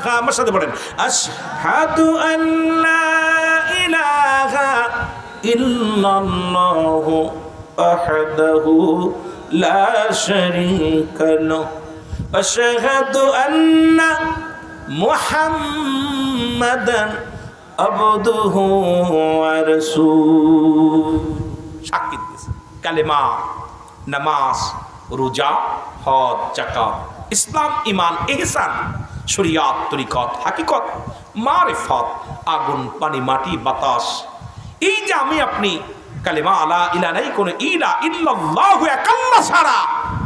আমার সাথে বলেন আশহাদু আল্লা ইলাহা ইল্লাল্লাহু ওয়াহদাহু লা শারীকা লাহু আশহাদু আন্না মুহাম্মাদান আবদুহু ওয়া রাসূল। সাক্ষী দিয়েছে। কালেমা, নামাজ, রোজা, হজ জাকাত ইসলাম ইমান ইহসান শরিয়াত, তরিকত, হাকিকত, মারেফত, আগুন, পানি, মাটি, বাতাস। এই যে আমি আপনি কালেমা আলা ইলা নাই কোন ইলা ইল্লাল্লাহু একাল্লা ছাড়া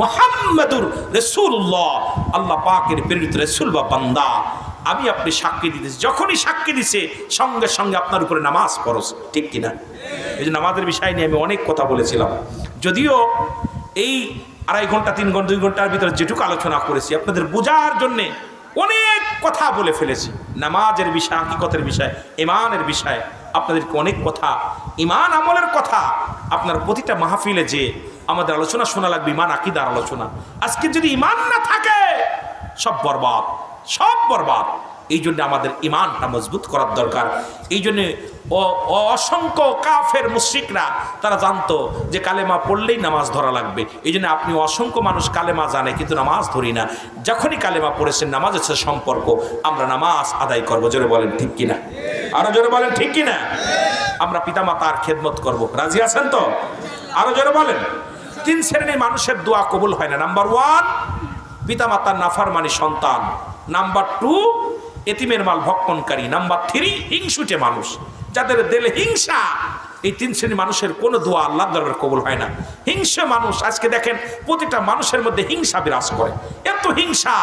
মুহাম্মাদুর রাসূলুল্লাহ, আল্লাহ পাকের প্রেরিত রাসূল বা বান্দা, আমি আপনি সাক্ষী দিতেছি। যখনই সাক্ষী দিছে, সঙ্গে সঙ্গে আপনার উপরে নামাজ পড়স ঠিক কিনা? এই যে নামাজের বিষয় নিয়ে আমি অনেক কথা বলেছিলাম। যদিও এই আড়াই ঘণ্টা, তিন ঘণ্টা, দুই ঘণ্টার ভিতরে যেটুকু আলোচনা করেছি, আপনাদের বোঝার জন্যে অনেক কথা বলে ফেলেছি। নামাজের বিষয়, হাকিকতের বিষয় ইমানের বিষয়, আপনাদেরকে অনেক কথা ইমান আমলের কথা আপনার প্রতিটা মাহফিলে যে আমাদের আলোচনা শোনা লাগবে ইমান আকিদার আলোচনা। আজকে যদি ইমান না থাকে, সব বরবাদ সব বরবাদ। এই জন্য আমাদের ইমানটা মজবুত করার দরকার। এই জন্যে অসংখ্য কাফের, মুশ্রিকরা, তারা জানতো যে কালেমা পড়লেই নামাজ ধরা লাগবে। এই জন্য আপনি অসংখ্য মানুষ কালেমা জানে, কিন্তু নামাজ ধরি না। যখনই কালেমা পড়েছেন নামাজের সাথে সম্পর্ক। আমরা নামাজ আদায় করব। জোরে বলেন, ঠিক কিনা? আরও জোরে বলেন, ঠিক কিনা? আমরা পিতামাতার খেদমত করব। রাজি আছেন তো? আরও জোরে বলেন। তিন শ্রেণির মানুষের দোয়া কবুল হয় না। নাম্বার ওয়ান, পিতামাতার নাফার মানে সন্তান। নাম্বার টু এতিমের মাল ভক্ষণকারী। নাম্বার থ্রি হিংসুটে মানুষ। যাদের দেলে হিংসা, এই তিন শ্রেণির মানুষের কোনো দোয়া আল্লাহ দরবার কবুল হয় না। হিংসা মানুষ, আজকে দেখেন প্রতিটা মানুষের মধ্যে হিংসা বিরাজ করে। এত হিংসা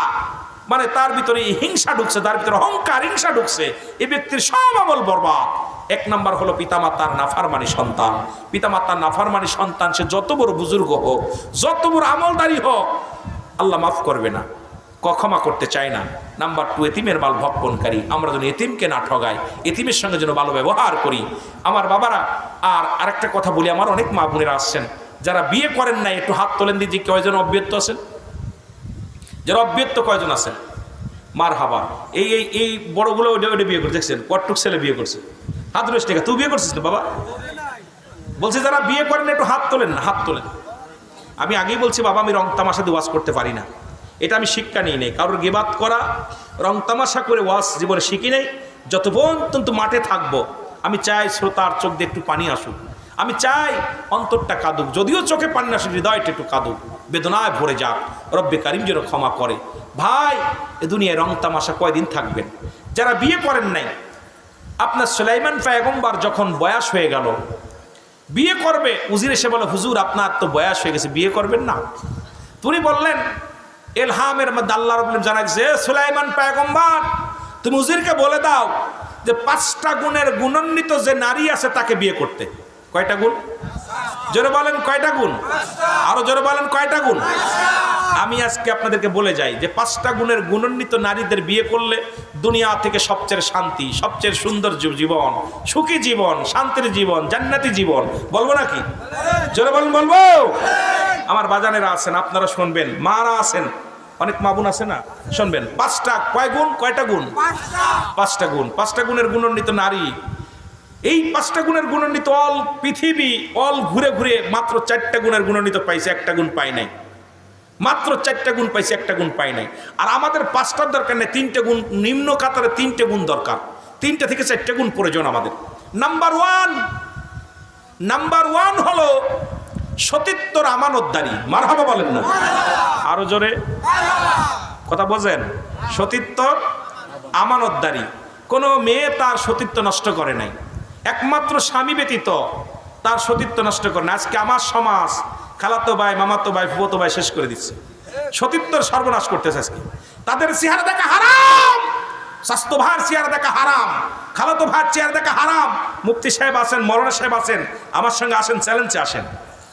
মানে তার ভিতরে হিংসা ঢুকছে, তার ভিতরে অহংকার, হিংসা ঢুকছে। এই ব্যক্তির সব আমল বরবাদ। এক নাম্বার হলো পিতামাতার নাফারমানি সন্তান। পিতামাতার নাফারমানি সন্তান সে যত বড় বুজুর্গ হোক, যত বড় আমলদারি হোক, আল্লাহ মাফ করবে না। ক্ষমা করতে চায় না। নাম্বার টু এতিমের মাল ভক্ষণকারী। আমরা যেন এতিমকে না ঠগাই, এতিমের সঙ্গে যেন ভালো ব্যবহার করি। আমার বাবারা, আর আরেকটা কথা বলি, আমার অনেক মা বোনেরা আসছেন। যারা বিয়ে করেন না একটু হাত তোলেন দিদি কয়জন অব্যত্ত আছেন? যারা অব্যত্ত কয়জন আছেন? মার হাবা এই এই এই বড়গুলো ওটা বিয়ে করে দেখছেন? কটটুক ছেলে বিয়ে করছে। হাত রয়েছে টেকা তুই বিয়ে করছিস না বাবা? বলছে, যারা বিয়ে করেন একটু হাত তোলেন না, হাত তোলেন। আমি আগেই বলছি, বাবা, আমি রং তামাশা দিয়ে ওয়াজ করতে পারি না। এটা আমি শিক্ষা নিই নেই। কারোর গেবাত করা, রং তামাশা করে ওয়াজ জীবনে শিখি নেই। যত পর্যন্ত মাঠে থাকব, আমি চাই শ্রোতার চোখ দিয়ে একটু পানি আসুক। আমি চাই অন্তরটা কাঁদুক। যদিও চোখে পানি আসুক হৃদয়টা একটু কাঁদুক। বেদনায় ভরে যাক। রব্বে কারিম যেন ক্ষমা করে। ভাই, এ দুনিয়ায় রং তামাশা কয়দিন থাকবেন যারা বিয়ে করেন নাই, আপনার সুলাইমান পায়গম্বার যখন বয়স হয়ে গেল, বিয়ে করবে, উজির এসে বলে, হুজুর, আপনার তো বয়স হয়ে গেছে, বিয়ে করবেন না? তুমি বললেন এলহামের মধ্যে আল্লাহ গেছে "এ সুলাইমান পায়গম্বার, তুমি উজিরকে বলে দাও যে পাঁচটা গুণের গুণান্বিত যে নারী আছে তাকে বিয়ে করতে। কয়টা গুণ? জোরে বলেন কয়টা গুণ? আরও জোরে বলেন কয়টা গুণ? আমি আজকে আপনাদেরকে বলে যাই যে পাঁচটা গুণের গুণান্বিত নারীদের বিয়ে করলে দুনিয়া থেকে সবচেয়ে শান্তি, সবচেয়ে সুন্দর জীবন, সুখী জীবন, শান্তির জীবন, জান্নাতি জীবন। বলব নাকি? জোরে বলেন, বলব? আমার বাজানেরা আছেন আপনারা শুনবেন। মারা আছেন। অনেক মাবুন আছে না? শুনবেন। পাঁচটা কয় গুণ? কয়টা গুণ? পাঁচটা। গুণ। পাঁচটা গুণের গুণান্বিত নারী। এই পাঁচটা গুণের গুণান্বিত অল পৃথিবী অল ঘুরে ঘুরে মাত্র চারটা গুণের গুণান্বিত পাইছে একটা গুণ পাই নাই। মাত্র চারটা গুণ পাইছে একটা গুণ পাই নাই। আর আমাদের পাঁচটার দরকার নেই তিনটে গুণ নিম্ন কাতারে তিনটে গুণ দরকার। তিনটে থেকে চারটে গুণ প্রয়োজন আমাদের। নাম্বার ওয়ান নাম্বার ওয়ান হলো সতীত্বর আমানতদারি। মারহাবা বলেন না। আরও জোরে। কথা বোঝেন? সতীত্বর আমানতদারি। কোনো মেয়ে তার সতীত্ব নষ্ট করে নাই। একমাত্র স্বামী ব্যতীত তার সতীত্ব নষ্ট করে না আজকে আমার সমাজ খালাতো ভাই, মামাতো ভাই ফুবতো ভাই শেষ করে দিচ্ছে। সতীত্বর সর্বনাশ করতেছে আজকে। তাদের চেহারা দেখা হারাম! স্বাস্থ্য ভার চেয়ার দেখা হারাম। খালাতো ভার চেয়ার দেখা হারাম। মুফতি সাহেব আছেন মরনা সাহেব আছেন। আমার সঙ্গে আসেন, চ্যালেঞ্জে আসেন।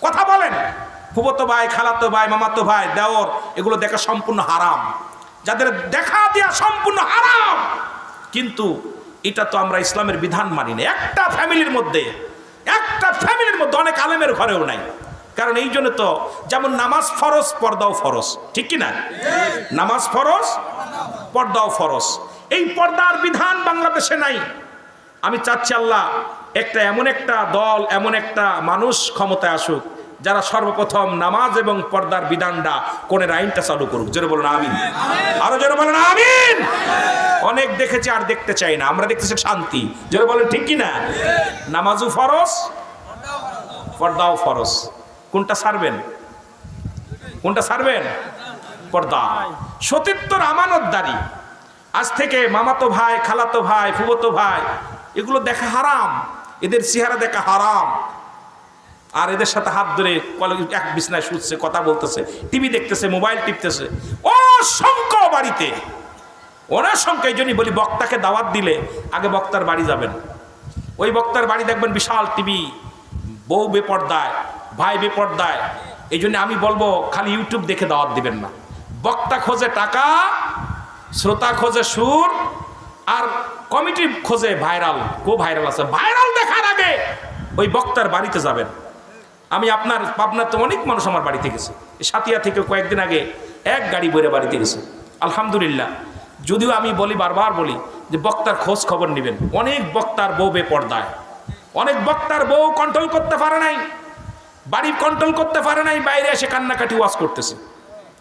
কথা বলেন। ফুবতো ভাই, খালাতো ভাই, মামাতো ভাই, দেওর, এগুলো দেখা সম্পূর্ণ হারাম। যাদের দেখা দেওয়া সম্পূর্ণ হারাম। কিন্তু এটা তো আমরা ইসলামের বিধান মানি না। একটা ফ্যামিলির মধ্যে, একটা ফ্যামিলির মধ্যে অনেক আলেমের ঘরেও নাই। কারণ এই জন্য তো যেমন নামাজ ফরজ, পর্দাও ফরজ। ঠিক কি না নামাজ ফরজ, পর্দাও ফরজ। এই পর্দার বিধান বাংলাদেশে নাই। আমি চাচ্ছি আল্লাহ একটা এমন একটা দল, এমন একটা মানুষ ক্ষমতায় আসুক, যারা সর্বপ্রথম নামাজ এবং পর্দার বিধানটা কোনের আইনটা চালু করুক। জোরে বলুন, আমিন। আরও জোরে বলুন, আমিন। অনেক দেখেছি আর দেখতে চাই না, আমরা দেখতেছি শান্তি। জোরে বলেন, ঠিক কি না নামাজও ফরজ, পর্দাও ফরজ। কোনটা ছাড়বেন কোনটা ছাড়বেন পর্দা। সতীত্বর আমানতদারি। আজ থেকে মামাতো ভাই, খালাতো ভাই ফুবতো ভাই, এগুলো দেখা হারাম। এদের চেহারা দেখা হারাম। আর এদের সাথে হাত ধরে এক বিছনায় শুচ্ছে, কথা বলতেছে, টিভি দেখতেছে, মোবাইল টিপতেছে। অসংখ্য বাড়িতে। ওনার এই জন্যই বলি, বক্তাকে দাওয়াত দিলে আগে বক্তার বাড়ি যাবেন। ওই বক্তার বাড়ি দেখবেন বিশাল টিভি, বউ বেপর্দায়, ভাই বেপর্দায়। এই জন্য আমি বলব, খালি ইউটিউব দেখে দাওয়াত দিবেন না। বক্তা খোঁজে টাকা, শ্রোতা খোঁজে সুর, আর কমিটি খোঁজে ভাইরাল কো ভাইরাল আছে। ভাইরাল দেখার ওই বক্তার বাড়িতে যাবেন। আমি আপনার পাবনার তো অনেক মানুষ আমার বাড়িতে গেছে। সাতিয়া থেকে কয়েকদিন আগে এক গাড়ি বইরে বাড়িতে গেছে। আলহামদুলিল্লাহ। যদিও আমি বলি, বারবার বলি, যে বক্তার খোঁজ খবর নেবেন। অনেক বক্তার বউ বেপর্দায়। অনেক বক্তার বউ কন্ট্রোল করতে পারে নাই। বাড়ি কন্ট্রোল করতে পারে নাই, বাইরে এসে কান্নাকাটি ওয়াশ করতেছে।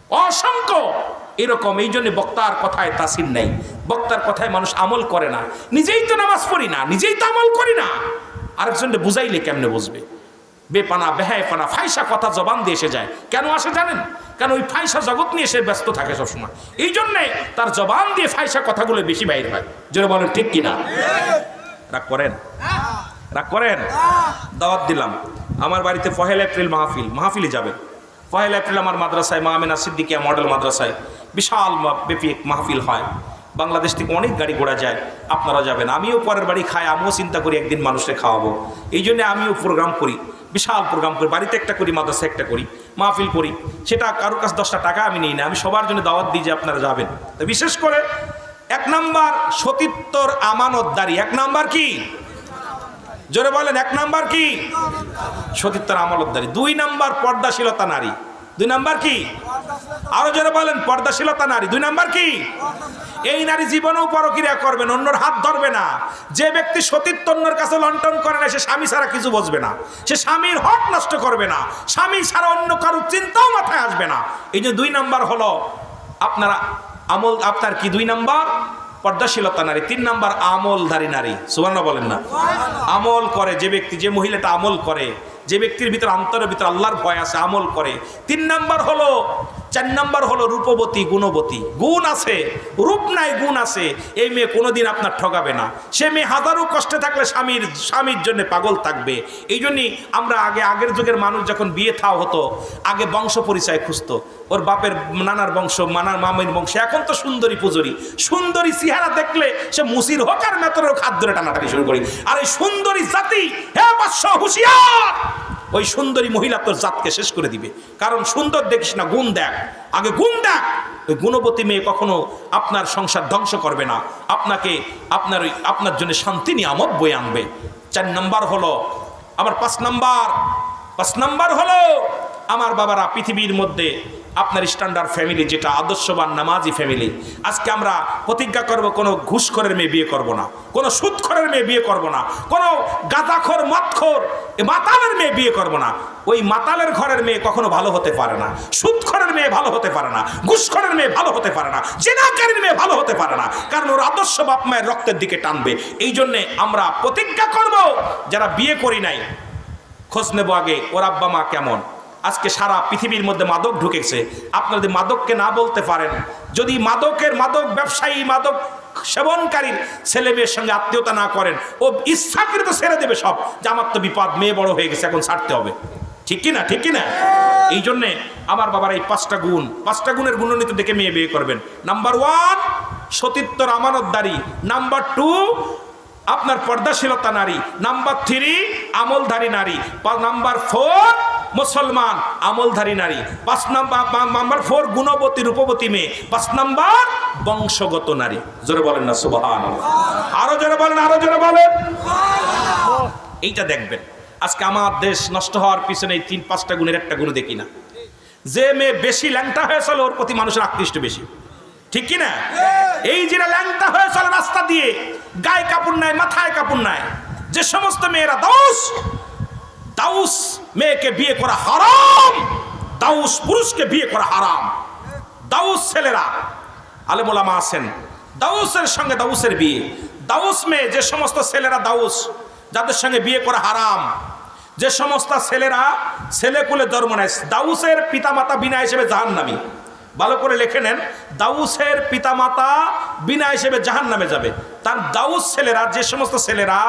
অসংখ্য এরকম, এই জন্য বক্তার কথায় তাসির নেই। বক্তার কথায় মানুষ আমল করে না। নিজেই তো নামাজ পড়ি না, নিজেই তো আমল করি না। আরেকজনকে বুঝাইলে কেমনে বুঝবে? বেপানা বেহায় পানা ফাইসা কথা জবান দিয়ে এসে যায়। কেন আসে জানেন? কেন ওই ফাইসা জগৎ নিয়ে সে ব্যস্ত থাকে সবসময়? এই জন্যে তার জবান দিয়ে ফাইসা কথাগুলো বেশি বাইর হয়। যেটা বলেন, ঠিক কিনা রাগ করেন? রাগ করেন? দাওয়াত দিলাম। আমার বাড়িতে পহেলা এপ্রিল মাহফিল। মাহফিলে যাবেন। পহেলা এপ্রিল আমার মাদ্রাসায় মাহমেনা সিদ্দিকিয়া মডেল মাদ্রাসায়। বিশাল ব্যাপী মাহফিল হয়। বাংলাদেশ থেকে অনেক গাড়ি ঘোড়া যায়, আপনারা যাবেন। আমিও পরের বাড়ি খাই, আমিও চিন্তা করি একদিন মানুষকে খাওয়াবো। এই জন্য আমিও প্রোগ্রাম করি, বিশাল প্রোগ্রাম করি, বাড়িতে একটা করি মাদ্রাসা একটা করি, মাহফিল করি। সেটা কারোর কাছে দশটা টাকা আমি নিই না, আমি সবার জন্য দাওয়াত দিই যে আপনারা যাবেন। তো বিশেষ করে এক নাম্বার সতীত্বর আমানতদারি, এক নাম্বার কি? জোরে বলেন, এক নাম্বার কি? সতীত্বের আমলতদারি দুই নাম্বার পর্দাশীলতা নারী। দুই নাম্বার কি? আরও জোরে বলেন, পর্দাশীলতা নারী। দুই নাম্বার কি? এই নারী জীবনেও পরক্রিয়া করবেন অন্যর হাত ধরবে না। যে ব্যক্তি সতীত্ব অন্যর কাছে লন্টন করে না, সে স্বামী ছাড়া কিছু বুঝবে না। সে স্বামীর হক নষ্ট করবে না। স্বামী ছাড়া অন্য কারোর চিন্তাও মাথায় আসবে না। এই যে দুই নাম্বার হলো, আপনারা আমল, আপনার কি দুই নাম্বার? পর্দাশীলতা নারী। তিন নাম্বার, আমলধারী নারী। সুবর্ণ বলেন না? আমল করে যে ব্যক্তি, যে মহিলাটা আমল করে, যে ব্যক্তির ভিতরে অন্তরের ভিতরে আল্লাহর ভয় আছে, আমল করে। তিন নাম্বার হলো চার নম্বর হলো রূপবতী, গুণবতী। গুণ আছে, রূপ নাই, গুণ আছে। এই মেয়ে কোনোদিন আপনার ঠকাবে না। সে মেয়ে হাজারো কষ্টে থাকলে স্বামীর স্বামীর জন্য পাগল থাকবে। এই জন্যই আমরা আগে, আগের যুগের মানুষ যখন বিয়ে থাও হতো, আগে বংশ পরিচয় খুঁজতো। ওর বাপের নানার বংশ, মানার মামের বংশ, এখন তো সুন্দরী পুজোরি। সুন্দরী চেহারা দেখলে সে মুসির হোক আর মেতর হোক, হাত ধরে টানাটানি শুরু করি। আর এই সুন্দরী জাতি, হে বাদশ হুঁশিয়ার! ওই সুন্দরী মহিলা তোর জাতকে শেষ করে দিবে। কারণ সুন্দর দেখিস না, গুণ দেখ। আগে গুণ দেখ। ওই গুণবতী মেয়ে কখনো আপনার সংসার ধ্বংস করবে না। আপনাকে, আপনার ওই, আপনার জন্য শান্তি, নিয়ামত বয়ে আনবে। চার নাম্বার হলো আবার পাঁচ নাম্বার। পাঁচ নাম্বার হলো আমার বাবারা পৃথিবীর মধ্যে আপনার স্ট্যান্ডার্ড ফ্যামিলি যেটা আদর্শবান নামাজি ফ্যামিলি আজকে আমরা প্রতিজ্ঞা করব, কোনো ঘুষখোরের মেয়ে বিয়ে করব না, কোনো সুদখোরের মেয়ে বিয়ে করব না, কোনো গাঁদাখোর মদখোর, এ মাতালের মেয়ে বিয়ে করব না। ওই মাতালের ঘরের মেয়ে কখনো ভালো হতে পারে না, সুদখোরের মেয়ে ভালো হতে পারে না, ঘুষখোরের মেয়ে ভালো হতে পারে না, জেনাকারীর মেয়ে ভালো হতে পারে না, কারণ ওর আদর্শ বাপ মায়ের রক্তের দিকে টানবে। এই জন্যে আমরা প্রতিজ্ঞা করব, যারা বিয়ে করি নাই, খোঁজ নেব আগে ওর আব্বা মা কেমন। আজকে সারা পৃথিবীর মধ্যে মাদক ঢুকেছে। আপনারা যদি মাদককে না বলতে পারেন, যদি মাদকের মাদক ব্যবসায়ী, মাদক সেবনকারীর ছেলে মেয়ের সঙ্গে আত্মীয়তা না করেন, ও ইচ্ছাকৃত ছেড়ে দেবে সব। যে আমার তো বিপদ, মেয়ে বড় হয়ে গেছে, এখন ছাড়তে হবে। ঠিক কি না ঠিক কি না এই জন্যে আমার বাবার এই পাঁচটা গুণ, পাঁচটা গুণের গুণনীতি দেখে মেয়ে বিয়ে করবেন। নাম্বার ওয়ান সতীত্বর আমানতদারি। নাম্বার টু আপনার পর্দাশীলতা নারী। নাম্বার থ্রি আমলধারী নারী। নাম্বার ফোর মুসলমান, আমলধারী নারী। পাঁচ নাম্বার নাম্বার ফোর, গুণবতী, রূপবতী মেয়ে। পাঁচ নাম্বার, বংশগত নারী। জোরে বলেন না সুবহান আরও জোরে বলেন, আরও জোরে বলেন। এইটা দেখবেন। আজকে আমার দেশ নষ্ট হওয়ার পিছনে এই তিন, পাঁচটা গুণের একটা গুণ দেখি না। যে মেয়ে বেশি ল্যাংটা হয়েছিল ওর প্রতি মানুষের আকৃষ্ট বেশি। ঠিক কি না? এই যে ল্যাংটা হয়ে চলে রাস্তা দিয়ে, গায়ে কাপড় নাই, মাথায় কাপড় নাই, যে সমস্ত মেয়েরা দাউস দাউস মেয়েকে বিয়ে করা হারাম, দাউস পুরুষকে বিয়ে করা হারাম। দাউস ছেলেরা, আলেমোলামা আছেন, দাউসের সঙ্গে দাউসের বিয়ে। দাউস মেয়ে, যে সমস্ত ছেলেরা দাউস, যাদের সঙ্গে বিয়ে করা হারাম, যে সমস্ত ছেলেরা ছেলেকুলে জন্ম নেয়, দাউসের পিতামাতা বিনা হিসেবে জাহান্নামী। ভালো করে লিখে নেন, দাউসের পিতামাতা বিনা হিসেবে জাহান নামে যাবে। তার দাউস ছেলেরা, যে সমস্ত ছেলেরা,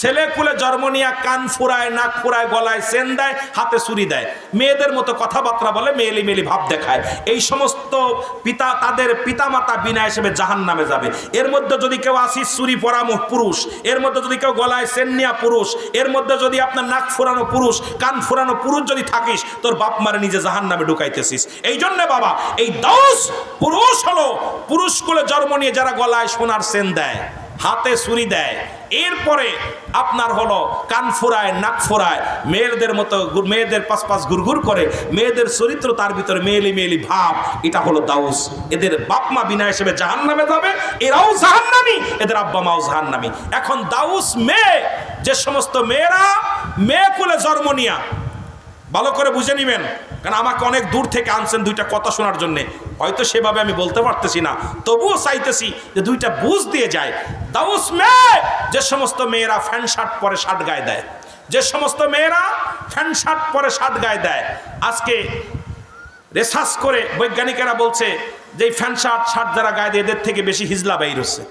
ছেলে কুলে জন্ম নিয়ে কান ফুরায়, নাক ফুরায়, গলায় সেন দেয়, হাতে ছুরি দেয়। মেয়েদের মতো কথাবার্তা বলে, মেয়েলি মেলি ভাব দেখায়। এই সমস্ত পিতা, তাদের পিতামাতা বিনা হিসেবে জাহান নামে যাবে। এর মধ্যে যদি কেউ আসিস চুরি পরা পুরুষ। এর মধ্যে যদি কেউ গলায় সেন নেওয়া পুরুষ। এর মধ্যে যদি আপনার নাক ফুরানো পুরুষ, কান ফুরানো পুরুষ যদি থাকিস, তোর বাপ মারে নিজে জাহান নামে ঢুকাইতেছিস। এই জন্য বাবা, এই দশ পুরুষ হলো, পুরুষ কুলে জন্ম নিয়ে যারা গলায় সোনার সেন দেয়। হাতে ছুরি দেয়। এরপরে আপনার হলো কান ফোরায়, নাক ফোরায়, মেয়েদের মতো মেয়েদের পাশ পাশ ঘুরঘুর করে, মেয়েদের চরিত্র তার ভিতরে মেয়েলি মেয়েলি ভাব, এটা হলো দাউস। এদের বাপ মা বিনা হিসেবে জাহান নামে যাবে, এরাও জাহান্নামি, এদের আব্বা মাও জাহান্নামি। এখন দাউস মেয়ে, যে সমস্ত মেয়েরা মেয়ে কুলে জন্ম নিয়া, ভালো করে বুঝে নিবেন, কারণ আমাকে অনেক দূর থেকে আনছেন দুইটা কথা শোনার জন্য। হয়তো সেভাবে আমি বলতে পারতেছি না, তবুও চাইতেছি যে দুইটা বুঝ দিয়ে যায়। দাউস মেয়ে, যে সমস্ত মেয়েরা ফ্যান শার্ট পরে শার্ট গায়ে দেয়। যে সমস্ত মেয়েরা ফ্যান শার্ট পরে শার্ট গায়ে দেয়। আজকে রিসার্চ করে বৈজ্ঞানিকেরা বলছে যে এই ফ্যান শার্ট শার্ট যারা গায়ে দেয়, এদের থেকে বেশি হিজলা বাইর হচ্ছে।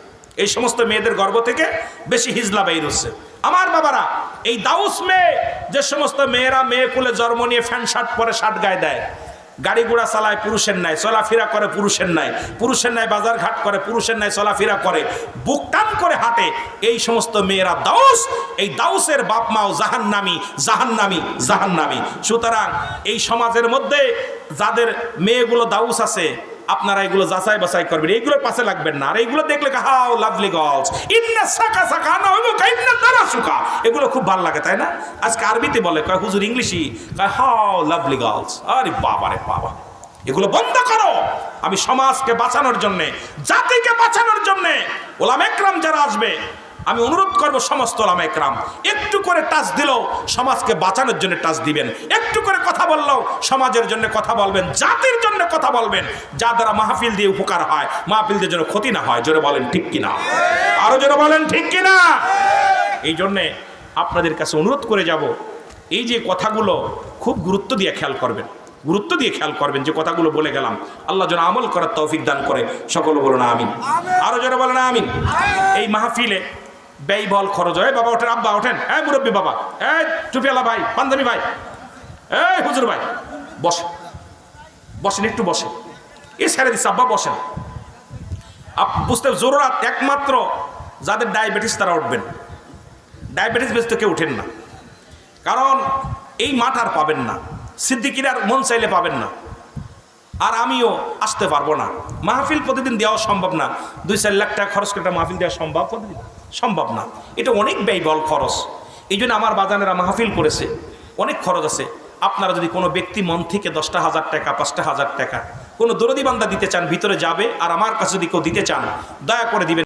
এই সমস্ত মেয়েদের গর্ভ থেকে বেশি হিজলা বাইর হচ্ছে। আমার বাবারা, এই দাউস মেয়ে, যে সমস্ত মেয়েরা মেয়ে কুলে জন্ম নিয়ে ফ্যান শার্ট পরে শার্ট গায়ে দেয় গাড়ি ঘোড়া চালায়, পুরুষের নাই চলাফেরা করে পুরুষের নাই পুরুষের নাই বাজার ঘাট করে, পুরুষের নাই চলাফেরা করে, বুক টান করে হাঁটে, এই সমস্ত মেয়েরা দাউস, এই দাউসের বাপ মাও জাহান নামি জাহান নামি জাহান নামি সুতরাং এই সমাজের মধ্যে যাদের মেয়েগুলো দাউস আছে আপনারা এগুলো যাচাই বাছাই করবেন। এইগুলোর পাশে লাগবেন না। আর এইগুলো দেখলে হাও লাভলি গার্লস ইন্না না কাইন্না তারা সুকা। এগুলো খুব ভালো লাগে, তাই না? আজকে আরবিতে বলে, কয়, হুজুর ইংলিশই কয়, হাও লাভলি গার্লস আরে বাবা রে বাবা। এগুলো বন্ধ করো। আমি সমাজকে বাঁচানোর জন্যে, জাতিকে বাঁচানোর জন্যে ওলাম একরাম যারা আসবে আমি অনুরোধ করব সমস্ত ওলাম একরাম একটু করে টাচ দিলেও সমাজকে বাঁচানোর জন্য টাচ দিবেন। একটু করে কথা বললেও সমাজের জন্য কথা বলবেন, জাতির জন্য কথা বলবেন। যা দ্বারা মাহফিল দিয়ে উপকার হয়, মাহফিলদের জন্য ক্ষতি না হয়। জোরে বলেন ঠিক কিনা? আরও জোরে বলেন ঠিক কিনা? এই জন্যে আপনাদের কাছে অনুরোধ করে যাব, এই যে কথাগুলো খুব গুরুত্ব দিয়ে খেয়াল করবেন। গুরুত্ব দিয়ে খেয়াল করবেন যে কথাগুলো বলে গেলাম। আল্লাহ যেন আমল করার তৌফিক দান করে। সকল বলো না আমিন। আরও যেন বলে না আমিন। এই মাহফিলে ব্যয়বল খরচ হয়। বাবা ওঠেন, আব্বা ওঠেন। এই মুরব্বী বাবা, এই টুপিয়ালা ভাই, পাঞ্জাবি ভাই, এই হুজুর ভাই বসে বসেন, একটু বসে এ ছেড়ে দিচ্ছে, আব্বা বসেন। বুঝতে জরুরাত একমাত্র যাদের ডায়াবেটিস তারা উঠবেন। ডায়াবেটিস বেশ তো কেউ উঠেন না। কারণ এই মাঠ আর পাবেন না। সিদ্দিকির আর মন চাইলে পাবেন না। আর আমিও আসতে পারব না। মাহফিল প্রতিদিন দেওয়া সম্ভব না। দুই চার লাখ টাকা খরচ করে মাহফিল দেওয়া সম্ভব প্রতিদিন। সম্ভব না। এটা অনেক ব্যয়বল খরচ। এই জন্য আমার বাজানেরা মাহফিল করেছে। অনেক খরচ আছে। আপনারা যদি কোনো ব্যক্তি মন থেকে দশটা হাজার টাকা, পাঁচটা হাজার টাকা কোনো দরদি বান্দা দিতে চান, ভিতরে যাবে আর আমার কাছে যদি কেউ দিতে চান, দয়া করে দিবেন।